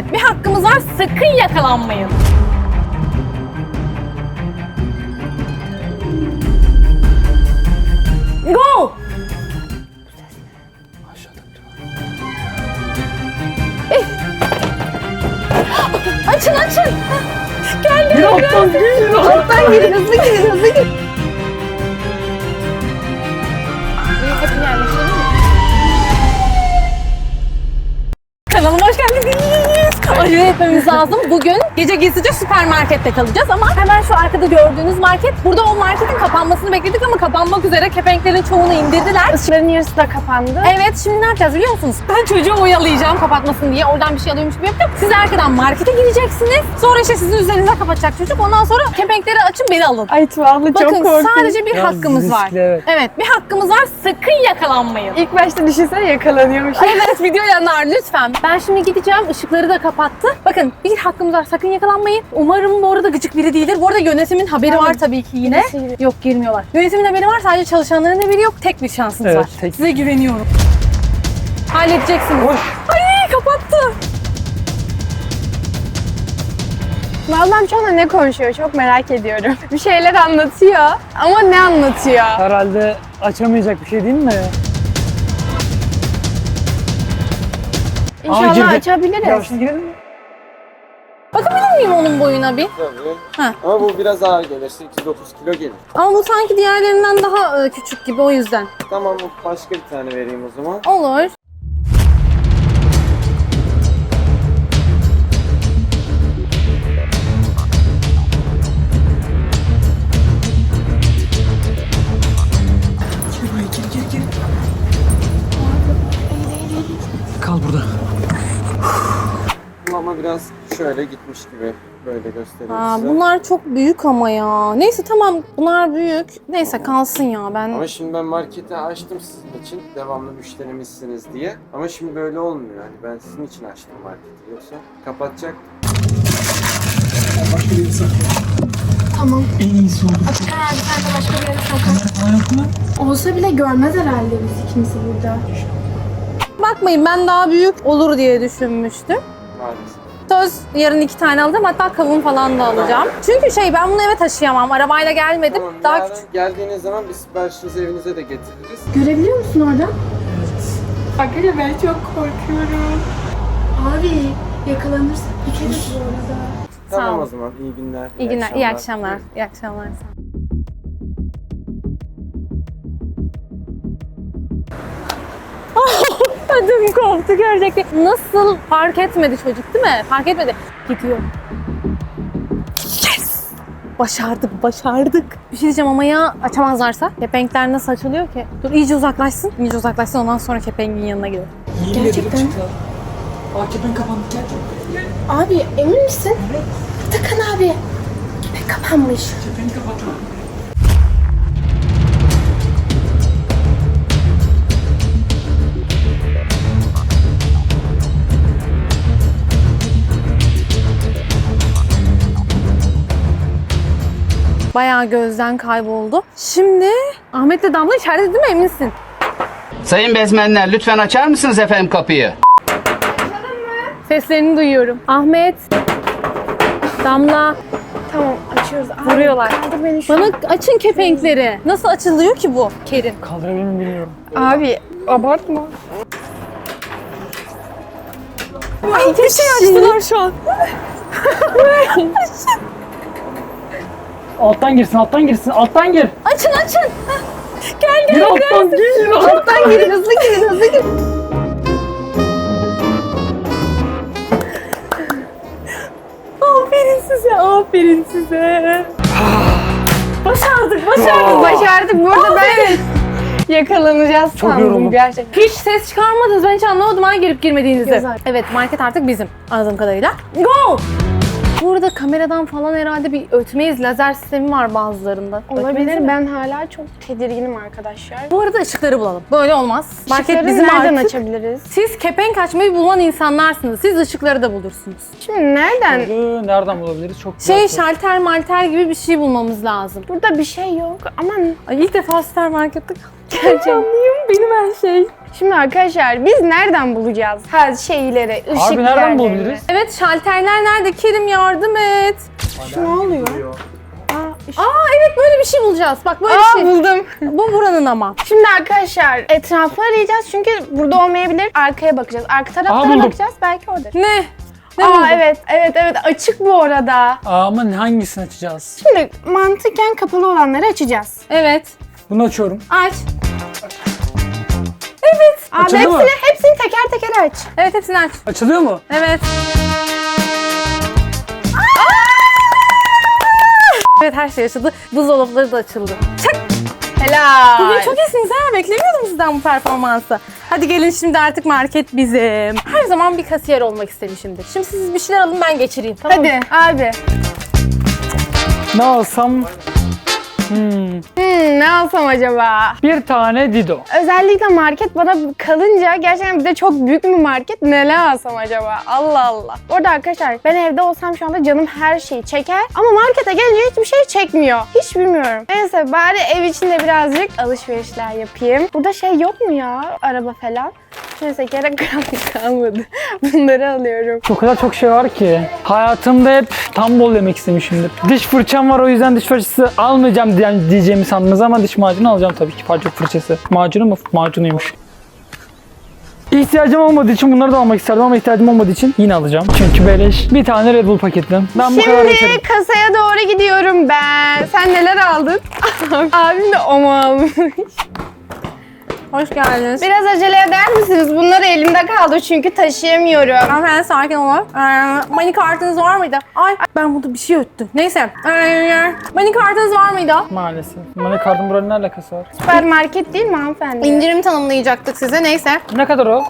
Evet bir hakkımız var sakın yakalanmayın. Go! Eh. Açın açın. Geldi. Bir alttan girin. Alttan girin hızlı girin hızlı mi? Kanalıma hoş geldiniz. Acele etmemiz lazım. Bugün gece gizlice süpermarkette kalacağız ama hemen şu arkada gördüğünüz market. Burada o marketin kapanmasını bekledik ama kapanmak üzere kepenklerin çoğunu indirdiler. Işıkların yarısı da kapandı. Evet şimdi ne yapacağız biliyor musunuz? Ben çocuğu oyalayacağım kapatmasın diye. Oradan bir şey alıyormuş gibi yapacağım. Siz arkadan markete gireceksiniz. Sonra işte sizin üzerinize kapatacak çocuk. Ondan sonra kepenkleri açın beni alın. Ay Tuğan'la çok Bakın korkuyorum. sadece bir Yalnız hakkımız var. riskli, evet. Evet bir hakkımız var. Sakın yakalanmayın. İlk başta düşünsene yakalanıyormuş. Evet video yanar lütfen. Ben şimdi gideceğim. Işıkları da kapattı. Bakın bir hakkımız var. Sakın yakalanmayın. Umarım bu arada gıcık biri değildir. Bu arada yönetimin haberi Tamam. var tabii ki yine. Birisi. Yok girmiyorlar. Yönetimin haberi var. Sadece çalışanların haberi yok. Tek bir şansınız Evet, var. tek. Size güveniyorum. Halledeceksiniz. Oy. Ay kapattı. Vallahi şu anda ne konuşuyor çok merak ediyorum. Bir şeyler anlatıyor ama ne anlatıyor? Herhalde açamayacak bir şey değil mi? İnşallah girdi. Ya açabiliriz. şimdi girelim mi? Bakabilir miyim onun boyuna bir? Tabii. Ha. Ama bu biraz ağır gelir. 8-9 kilo gelir. Ama bu sanki diğerlerinden daha e, küçük gibi o yüzden. Tamam başka bir tane vereyim o zaman. Olur. Şöyle gitmiş gibi. Böyle göstereyim Aa, size. bunlar çok büyük ama ya. Neyse tamam bunlar büyük. Neyse kalsın ya ben. Ama şimdi ben marketi açtım sizin için. Devamlı müşterimizsiniz diye. Ama şimdi böyle olmuyor. Yani ben sizin için açtım marketi. Yoksa kapatacak. Başka bir insan. Tamam. En iyisi olur. Herhalde sen de başka bir yere mu? Olsa bile görmez herhalde biz ikimizi burada. Bakmayın ben daha büyük olur diye düşünmüştüm. Maalesef. Söz yarın iki tane alacağım hatta kavun falan da alacağım. Çünkü şey ben bunu eve taşıyamam. Arabayla gelmedim. Tamam, daha yarın küçük. geldiğiniz zaman biz siparişinizi evinize de getiririz. Görebiliyor musun orada? Arkadaşlar ben çok korkuyorum. Abi yakalanırsak biteriz bu arada. Tamam ol. o zaman. İyi günler. İyi günler, iyi akşamlar. İyi akşamlar. Ödüm koptu gerçekten. Nasıl fark etmedi çocuk değil mi? Fark etmedi. Gidiyor. Yes! Başardık, başardık. Bir şey diyeceğim ama ya açamazlarsa? Kepenkler nasıl açılıyor ki? Dur iyice uzaklaşsın. İyice uzaklaşsın ondan sonra kepengin yanına gidelim. Gerçekten. AKP'nin kapandı. Abi emin misin? Atakan abi. Kepek kapanmış. AKP'ni kapattı. Bayağı gözden kayboldu. Şimdi Ahmet'le Damla içeride değil mi eminsin? Sayın bezmenler lütfen açar mısınız efendim kapıyı? Seslerini duyuyorum. Ahmet, Damla Tamam açıyoruz. Abi, vuruyorlar. Kaldır beni şu Bana açın kepenkleri. Nasıl açılıyor ki bu Kerim? Kaldırabilir miyim bilmiyorum. Abi abartma. Ay bir şey açtılar şu an. Alttan girsin, alttan girsin, alttan gir. Açın açın. Hah. Gel Gir gel alttan, gir. Alttan. Alttan girin hızlı girin hızlı girin. aferin size aferin size. başardık başardık. Başardık. Burada ben yakalanacağız Çok sandım yoruldum. gerçekten. Hiç ses çıkarmadınız. Ben hiç anlamadım ha girip girmediğinizi. Güzel. Evet market artık bizim anladığım kadarıyla. Go! Burada kameradan falan herhalde bir ötmeyiz. Lazer sistemi var bazılarında. Olabilir. Ben hala çok tedirginim arkadaşlar. Bu arada ışıkları bulalım. Böyle olmaz. Market bizim nereden artık. açabiliriz? Siz kepenk açmayı bulan insanlarsınız. Siz ışıkları da bulursunuz. Şimdi nereden? Ee, Nereden bulabiliriz? Çok güzel. Şey şalter malter gibi bir şey bulmamız lazım. Burada bir şey yok. Aman Ay ilk defa süpermarkette kaldım. Gerçekten. benim her şey. Şimdi arkadaşlar biz nereden bulacağız her şeyleri, ışık Abi nereden bulabiliriz? Evet şalterler nerede? Kerim yardım et. Ne oluyor? Aa evet böyle bir şey bulacağız. Bak böyle Aa bir şey. buldum. Bu buranın ama. Şimdi arkadaşlar etrafı arayacağız çünkü burada olmayabilir. Arkaya bakacağız. Arka taraflara buldum. bakacağız. Belki orada. Ne? Ne Aa buldun? evet evet evet açık bu arada. Aa, Ama hangisini açacağız? Şimdi mantıken kapalı olanları açacağız. Evet. Bunu açıyorum. Aç. Abi Açıldı hepsini, mı? hepsini teker teker aç. Evet hepsini aç. Açılıyor mu? Evet. Evet her şey açıldı. Buzdolapları da açıldı. Çak. Helal. Bugün çok iyisiniz ha. Beklemiyordum sizden bu performansı. Hadi gelin şimdi artık market bizim. Her zaman bir kasiyer olmak istemişimdir. Şimdi siz bir şeyler alın ben geçireyim. Tamam mı? Hadi abi. Ne alsam? Hmm, Hmm, ne alsam acaba? bir tane Dido. Özellikle market bana kalınca gerçekten bir de çok büyük bir market neler alsam acaba? Allah Allah. Orada arkadaşlar ben evde olsam şu anda canım her şeyi çeker ama markete gelince hiçbir şey çekmiyor. Hiç bilmiyorum. Neyse bari ev içinde birazcık alışverişler yapayım. Burada şey yok mu ya? Araba falan. Neyse gerek kal- kalmadı. Bunları alıyorum. O kadar çok şey var ki. Hayatımda hep tam bol yemek istemişimdir. Diş fırçam var o yüzden diş fırçası almayacağım diye- diyeceğimi sandınız ama diş macunu alacağım tabii ki. Parça fırçası. Macunu mu? Macunuymuş. İhtiyacım olmadığı için bunları da almak isterdim ama ihtiyacım olmadığı için yine alacağım. Çünkü beleş bir tane Red Bull paketli. Ben bu kadar yeterim. Şimdi kasaya doğru gidiyorum ben. Sen neler aldın? Abim de omo almış. Hoş geldiniz. Biraz acele eder misiniz? Bunlar elimde kaldı çünkü taşıyamıyorum. Hanımefendi sakin olun. Ee, money kartınız var mıydı? Ay ben burada bir şey öttüm. Neyse. Ee, money kartınız var mıydı? Maalesef. Money kartın buranın ne alakası var? Süpermarket değil mi hanımefendi? İndirim tanımlayacaktık size. Neyse. Ne kadar o?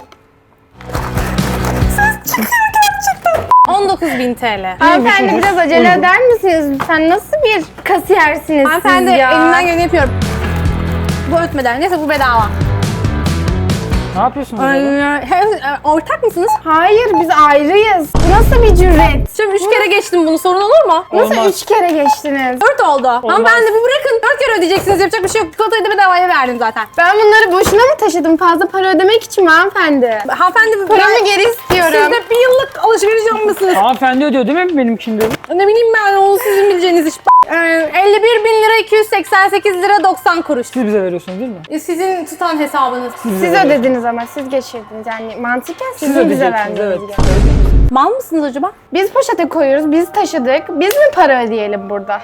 19.000 TL. Hanımefendi biraz acele uygun. eder misiniz? Sen nasıl bir kasiyersiniz Hanımefendi siz ya? elimden geleni yapıyorum. Bu ötmeden. Neyse bu bedava. Ne yapıyorsunuz Ay, e, ortak mısınız? Hayır biz ayrıyız. Bu nasıl bir cüret? Şimdi üç kere geçtim bunu. Sorun olur mu? Nasıl Olmaz. üç kere geçtiniz? Dört oldu. Hanımefendi bir bırakın. Dört kere ödeyeceksiniz. Yapacak bir şey yok. Çikolatayı da bedavaya verdim zaten. Ben bunları boşuna mı taşıdım? Fazla para ödemek için mi hanımefendi? Hanımefendi Paramı ben- geri istiyorum. Siz de bir yıllık alışveriş yapmışsınız. Hanımefendi ödüyor değil mi benimkinde? ne bileyim ben o sizin bileceğiniz iş. Ee, 51 bin lira 288 lira 90 kuruş. Siz bize veriyorsunuz değil mi? E, Sizin tutan hesabınız. Siz ödediniz ama siz geçirdiniz. Yani mantıken Siz sizin bize ödeyeceksiniz vermeniz evet. gerekiyor. Mal mısınız acaba? Biz poşete koyuyoruz, biz taşıdık. Biz mi para ödeyelim burada?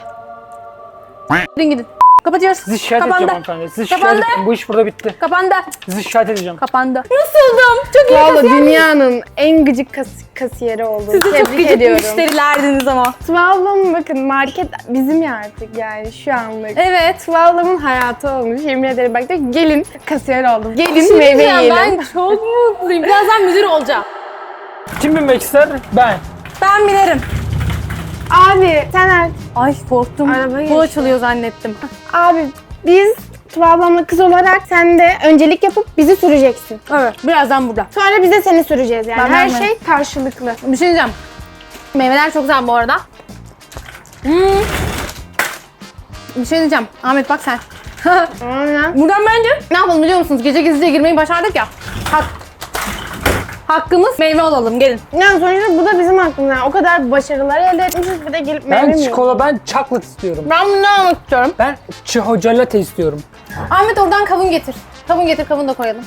Gidin gidin. Kapatıyoruz. Sizi şikayet Kapandı. edeceğim hanımefendi. Sizi Kapandı. şikayet edeceğim. Bu iş burada bitti. Kapandı. Sizi şikayet edeceğim. Kapandı. Nasıldım? Çok iyi Valla kasiyer. dünyanın en gıcık kas kasiyeri oldum. Siz de çok Tebrik gıcık ediyorum. müşterilerdiniz ama. Tuvallamın bakın market bizim ya artık yani şu anlık. Evet. Tuvallamın hayatı olmuş yemin ederim. Bak diyor ki, gelin kasiyer oldum. Bir Gelin şey meyve diyeceğim, yiyelim. Ben çok mutluyum. Birazdan müdür olacağım. Kim binmek ister? Ben. Ben binerim. Abi sen er- Ay korktum. Araba Bu açılıyor zannettim. Abi biz Tuvallamla kız olarak sen de öncelik yapıp bizi süreceksin. Evet. Birazdan burada. Sonra biz de seni süreceğiz yani. Ben Her vermem. şey karşılıklı. Bir şey diyeceğim. Meyveler çok güzel bu arada. Hmm. Bir şey diyeceğim. Ahmet bak sen. Aynen. Buradan bence ne yapalım biliyor musunuz? Gece gizlice girmeyi başardık ya. Hak. Hakkımız meyve olalım gelin. Yani sonuçta bu da bizim hakkımız. Yani o kadar başarılar elde etmişiz bir de gelip meyve Ben mi yiyoruz? çikolata, ben chocolate istiyorum. Ben bunu almak istiyorum. Ben çihoca latte istiyorum. Ahmet oradan kavun getir. Kavun getir kavun da koyalım.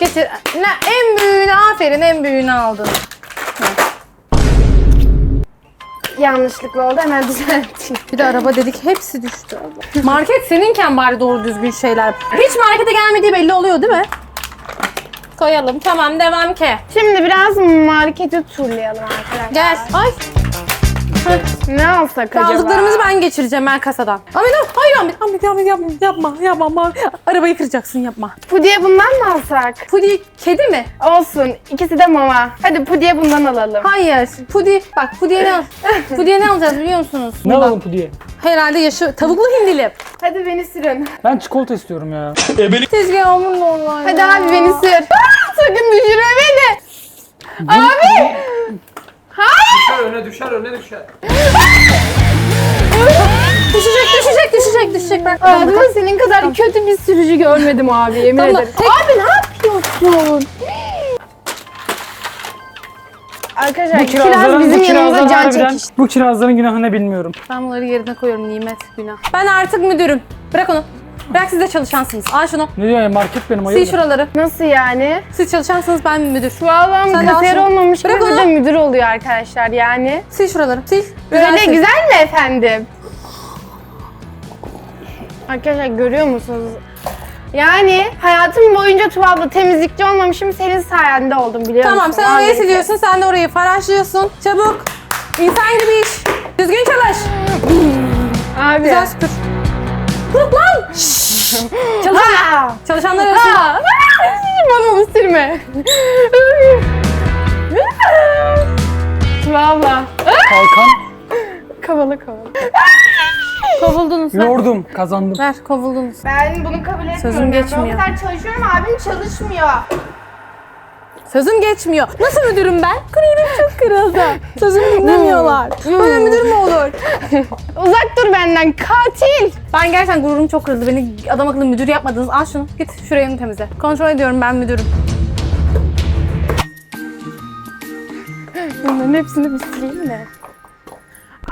Getir. Ne, en büyüğünü aferin en büyüğünü aldın. Yanlışlıkla oldu hemen düzelteyim. Bir de araba dedik hepsi düştü. Market seninken bari doğru düzgün şeyler. Hiç markete gelmediği belli oluyor değil mi? Koyalım tamam devam ki. Şimdi biraz marketi turlayalım arkadaşlar. Gel. Ay Ne alsak acaba? aldıklarımızı ben geçireceğim ben kasadan. Ahmet dur. Hayır Ahmet. Ahmet Ahmet yapma yapma yapma. yapma. Arabayı kıracaksın yapma. Pudiye bundan mı alsak? Pudi kedi mi? Olsun. İkisi de mama. Hadi pudiye bundan alalım. Hayır. Pudi bak Pudi'ye ne al? Pudi'ye ne alacağız biliyor musunuz? Ne alalım pudiye? Herhalde yaşı tavuklu hindili. Hadi beni sürün. Ben çikolata istiyorum ya. Tezgahımın normal. Hadi abi beni sür. Sakın düşürme beni. Abi. Düşer öne düşer öne düşer. Düşecek düşecek düşecek düşecek. Ben Hayatımda senin kadar kötü bir sürücü görmedim abi yemin Tamam, ederim. tek- Abi ne yapıyorsun? Arkadaşlar Bu kiraz kirazların, bizim bu yanımıza can harbiden, çekişti. bu kirazların günahını bilmiyorum. Ben bunları yerine koyuyorum nimet günah. Ben artık müdürüm. Bırak onu. Bırak siz de çalışansınız. Al şunu. Ne diyor ya market benim Sil hayırdır? şuraları. Nasıl yani? Siz çalışansınız ben müdür. Bu adam Sen de al kasiyer şunu. olmamış gibi Bırak bir onu. de müdür oluyor arkadaşlar yani. Sil şuraları. Sil. Böyle sil. güzel mi efendim? Arkadaşlar görüyor musunuz? Yani hayatım boyunca Tuval'da temizlikçi olmamışım senin sayende oldum biliyor musun? Tamam sen orayı siliyorsun. Sen de orayı faraşlıyorsun. Çabuk. İnsan gibi iş. Düzgün çalış. Abi. Güzel süpür. Bırak lan. Çalış. Ha! Çalışanlar arasında. Bana onu silme. Valla. Kalkan. Kavala kavala. Kovuldunuz. Ver. Lordum. Kazandım. Ver kovuldunuz. Ben bunu kabul etmiyorum. Sözüm Ben geçmiyor. o kadar çalışıyorum abim çalışmıyor. Sözüm geçmiyor. Nasıl müdürüm ben? Kururum çok kırıldı. Sözümü dinlemiyorlar. Böyle müdür mü olur? Uzak dur benden katil. Ben gerçekten gururum çok kırıldı. Beni adam akıllı müdür yapmadınız. Al şunu. Git şurayı temizle. Kontrol ediyorum ben müdürüm. Bunların hepsini bir sileyim de.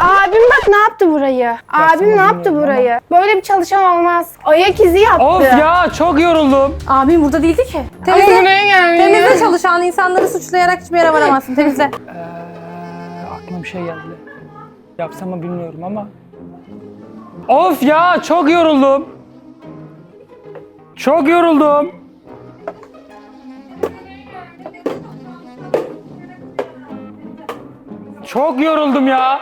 Abim bak ne yaptı burayı. Abim ne yaptı burayı. Böyle bir çalışan olmaz. Ayak izi yaptı. Of ya çok yoruldum. Abim burada değildi ki. Temizle. buraya gelmiyor. Temizle çalışan insanları suçlayarak hiçbir yere varamazsın. Temizle. Ee, aklıma bir şey geldi. Yapsam mı bilmiyorum ama. Of ya çok yoruldum. Çok yoruldum. Çok yoruldum ya.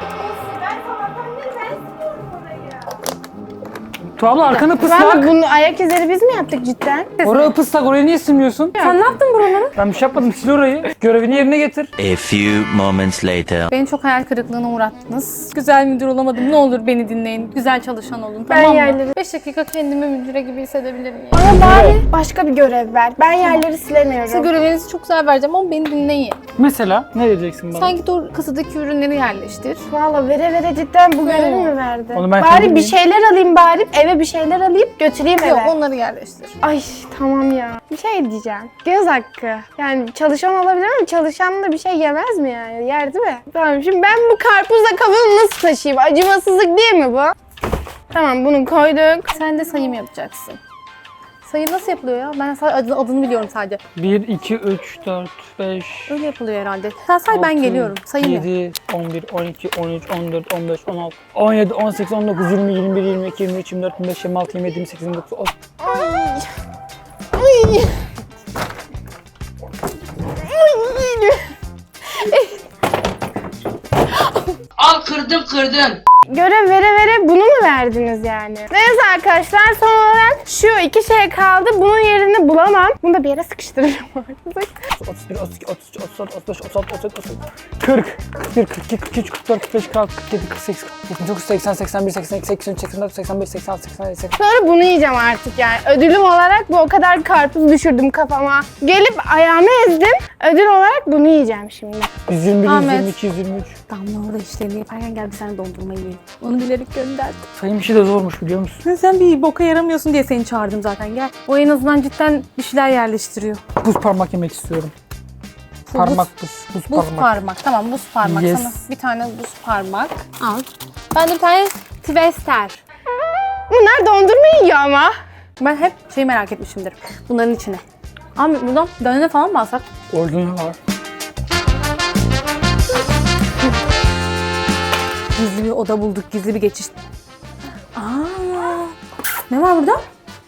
Tuğabla arkanı Valla pıslak. bunu ayak izleri biz mi yaptık cidden? Oraya pıslak oraya niye silmiyorsun? Sen ne yaptın buraları? Ben bir şey yapmadım sil orayı. Görevini yerine getir. A few moments later. Beni çok hayal kırıklığına uğrattınız. Güzel müdür olamadım. Ne olur beni dinleyin. Güzel çalışan olun. Ben tamam mı? yerleri- 5 dakika kendimi müdüre gibi hissedebilir miyim? Ama bari başka bir görev ver. Ben yerleri silemiyorum. Size görevinizi çok güzel vereceğim ama beni dinleyin. Mesela ne diyeceksin bana? Sen git o kasadaki ürünleri yerleştir. Valla vere vere cidden bu görevi mi verdi? Onu ben bari bir şeyler alayım bari eve bir şeyler alayım götüreyim eve. Yok onları yerleştir. Ay tamam ya. Bir şey diyeceğim. Göz hakkı. Yani çalışan olabilir ama çalışan da bir şey yemez mi yani? Yer değil mi? Tamam şimdi ben bu karpuzla kavunu nasıl taşıyayım? Acımasızlık değil mi bu? Tamam bunu koyduk. Sen de sayım yapacaksın. Sayım nasıl yapılıyor ya? Ben sadece adını, adını biliyorum sadece. 1, 2, 3, 4, 5, Öyle yapılıyor herhalde. Sen say ben geliyorum. Sayım yap. 7, 11, 12, 13, 14, 15, 16, 17, 18, 19, 20, 21, 22, 23, 24, 25, 26, 27, 28, 29, 30. Ay. Ay. Ay. Al kırdım kırdım. Görev vere vere bunu mu verdiniz yani? Neyse arkadaşlar son olarak şu iki şey kaldı. Bunun yerini bulamam. Bunu da bir yere sıkıştıracağım artık. 31, 32, 33, 34, 35, 36, 37, 38, 40, 41, 42, 43, 44, 45, 46, 47, 48, 49, 80, 81, 82, 83, 84, 85, 86, 87, 88. Sonra bunu yiyeceğim artık yani. Ödülüm olarak bu o kadar karpuz düşürdüm kafama. Gelip ayağımı ezdim. Ödül olarak bunu yiyeceğim şimdi. 121, Ahmet. 122, 123. Damla orada işlerini yaparken gel bir tane dondurma yiyelim. Onu bilerek gönderdim. Sayın bir şey de zormuş biliyor musun? Sen bir boka yaramıyorsun diye seni çağırdım zaten gel. O en azından cidden bir şeyler yerleştiriyor. Buz parmak yemek istiyorum. Parmak buz, buz, Buz parmak. parmak. Tamam buz parmak. Yes. Sana bir tane buz parmak. Al. Ben de bir tane twister. Bunlar dondurma yiyor ama. Ben hep şey merak etmişimdir. Bunların içine. Abi buradan dönene falan mı alsak? Orada ne var? Gizli bir oda bulduk. Gizli bir geçiş. Aa, ne var burada?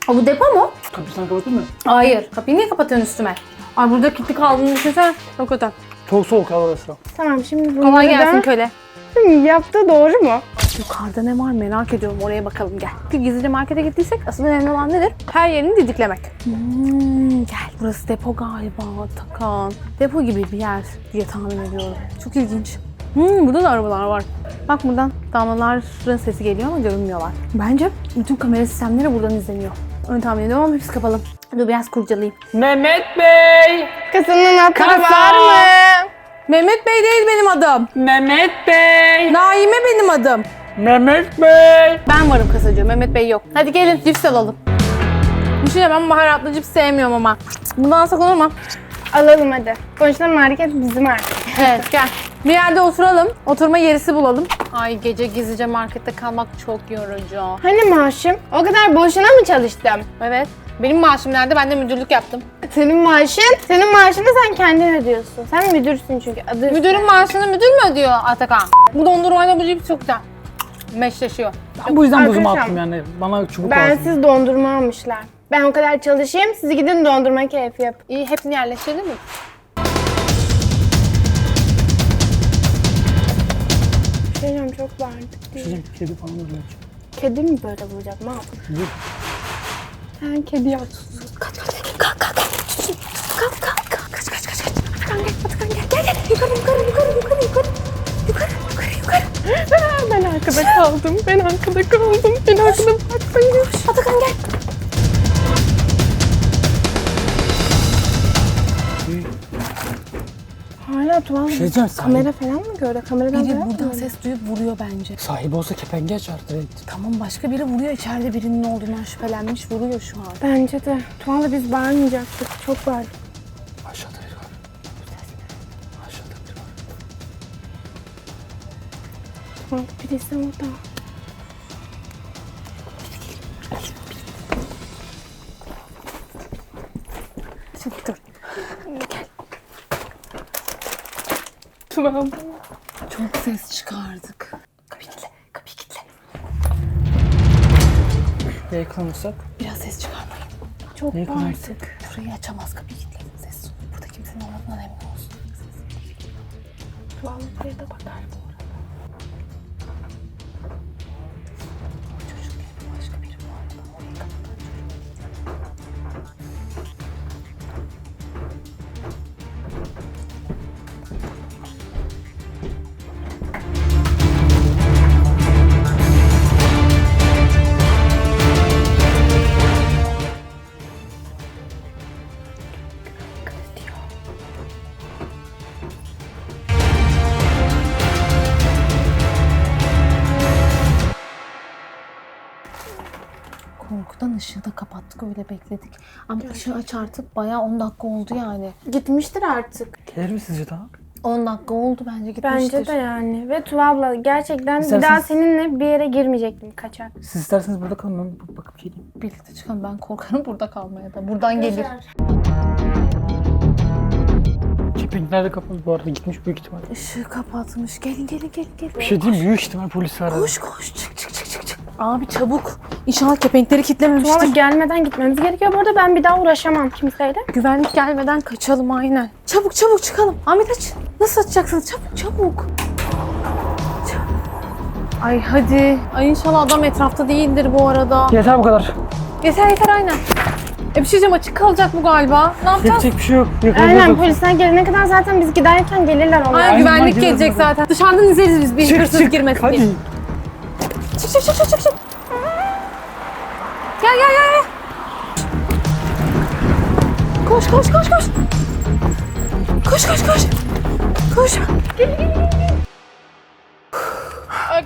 Aa, bu depo mu? Kapısını kapatın mı? Hayır. Kapıyı niye kapatıyorsun üstüme? Ay burada kilitli kaldığını düşünsene. Çok kötü. Çok soğuk hava orası. Tamam şimdi bunları Kolay gelsin da... köle. Hmm, yaptı doğru mu? Yukarıda ne var merak ediyorum. Oraya bakalım gel. Bir Gizlice markete gittiysek asıl önemli olan nedir? Her yerini didiklemek. Hmm, gel. Burası depo galiba Takan. Depo gibi bir yer diye tahmin ediyorum. Çok ilginç. Hmm, burada da arabalar var. Bak buradan damlaların sesi geliyor ama görünmüyorlar. Bence bütün kamera sistemleri buradan izleniyor. Öyle tahmin ediyorum ama hepsi kapalı. Dur biraz kurcalayayım. Mehmet Bey! Kasanın anahtarı Kasa! var mı? Mehmet Bey değil benim adım. Mehmet Bey! Naime benim adım. Mehmet Bey! Ben varım kasacı. Mehmet Bey yok. Hadi gelin cips alalım. Şey diyeyim, ben baharatlı cips sevmiyorum ama. Bundan alsak olur mu? Alalım hadi. Sonuçta market bizim market. Evet gel. Bir yerde oturalım. Oturma yerisi bulalım. Ay gece gizlice markette kalmak çok yorucu. Hani maaşım? O kadar boşuna mı çalıştım? Evet. Benim maaşım nerede? Ben de müdürlük yaptım. Senin maaşın, senin maaşını sen kendin ödüyorsun. Sen müdürsün çünkü. Adı Müdürün maaşını müdür mü ödüyor Atakan? Bu dondurmayla bu cips çok güzel. Meşleşiyor. Ben bu yüzden Arkadaşlar, attım yani. Bana çubuk Ben lazım. siz dondurma almışlar. Ben o kadar çalışayım, siz gidin dondurma keyfi yapın. İyi hepsini yerleştirdin mi? Şey diyeceğim, çok bağırdık. Çocuğum, Kedi falan oluyor. Kedi mi böyle bulacak? Ne yapayım? Yok. Sen kedi yap. Kaç kaç kaç. Kalk kalk kalk. Kalk kalk kalk. Kaç kaç kaç. kaç. Atakan gel. Gel. Gel gel. Yukarı yukarı yukarı yukarı yukarı. Yukarı yukarı yukarı. Ben arkada kaldım. Ben arkada kaldım. Ben arkada bırakmayın. Atakan gel. Hala. Bir şey diyeceğim, Kamera falan mı gördü? Kameradan Biri falan mı buradan gördü? ses duyup vuruyor bence. Sahibi olsa kepengi açar direkt. Tamam başka biri vuruyor. içeride birinin olduğundan şüphelenmiş vuruyor şu an. Bence de. Tuvalda biz bağırmayacaktık. Çok bağırdık. Aşağıda biri var. Aşağıda biri var. Birisi orada. Tuval. Çok ses çıkardık. Kapıyı kilitle. Kapıyı kilitle. Buraya yakalanırsak. Biraz ses çıkarmayın. Çok Neyi bağırdık. Burayı açamaz kapıyı kilitle. Ses. Burada kimsenin olmadığından emin olsun. Tuval buraya da bakar. Işığı da kapattık öyle bekledik. Ama ışığı aç artık bayağı 10 dakika oldu yani. Gitmiştir artık. Gelir mi sizce daha? 10 dakika oldu bence gitmiştir. Bence de yani. Ve Tuva abla gerçekten bir İsterseniz- daha seninle bir yere girmeyecektim kaçak. Siz isterseniz burada kalın ben bak- bakıp geleyim. Birlikte çıkalım ben korkarım burada kalmaya da. Buradan gelir. Kepenkler de kapalı bu arada gitmiş büyük ihtimal. Işığı kapatmış. Gelin gelin gelin gelin. Bir şey diyeyim büyük ihtimal polis aradı. Koş koş çık çık çık çık çık. Abi çabuk. İnşallah kepenkleri Tuva kilitlememiştir. abla gelmeden gitmemiz gerekiyor. Bu arada ben bir daha uğraşamam kimseyle. Güvenlik gelmeden kaçalım aynen. Çabuk çabuk çıkalım. Ahmet aç. Nasıl açacaksınız? Çabuk çabuk. Çabuk. Ay hadi. Ay inşallah adam etrafta değildir bu arada. Yeter bu kadar. Yeter yeter aynen. E bir şey diyeceğim açık kalacak bu galiba. Ne yapacağız? Yapacak bir şey yok. Aynen Yakalayacağız. polisler gelene kadar zaten biz giderken gelirler onlar. Aynen Aynen, güvenlik gelecek zaten. Dışarıdan izleriz biz bir Çık hırsız çık. girmesin Hadi. Diye. Çık çık çık çık çık. çık. Gel gel gel. gel. Koş koş koş koş. Koş koş koş. Koş.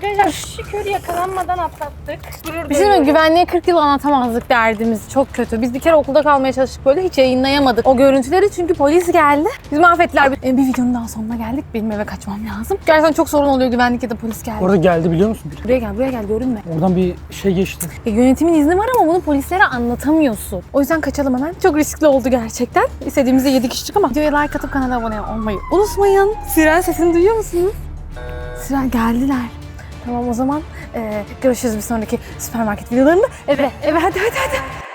Arkadaşlar şükür yakalanmadan atlattık. Gurur şey mi? Güvenliğe 40 yıl anlatamazdık derdimiz. Çok kötü. Biz bir kere okulda kalmaya çalıştık böyle. Hiç yayınlayamadık o görüntüleri çünkü polis geldi. Biz mahvettiler. Bir, e, bir videonun daha sonuna geldik. Benim eve kaçmam lazım. Gerçekten çok sorun oluyor güvenlik ya da polis geldi. Orada geldi biliyor musun? Buraya gel, buraya gel. Görünme. Oradan bir şey geçti. E, yönetimin izni var ama bunu polislere anlatamıyorsun. O yüzden kaçalım hemen. Çok riskli oldu gerçekten. İstediğimizde 7 kişilik ama videoya like atıp kanala abone olmayı unutmayın. Siren sesini duyuyor musunuz? Siren geldiler. Tamam o zaman e, görüşürüz bir sonraki süpermarket videolarında. Evet, evet hadi hadi hadi.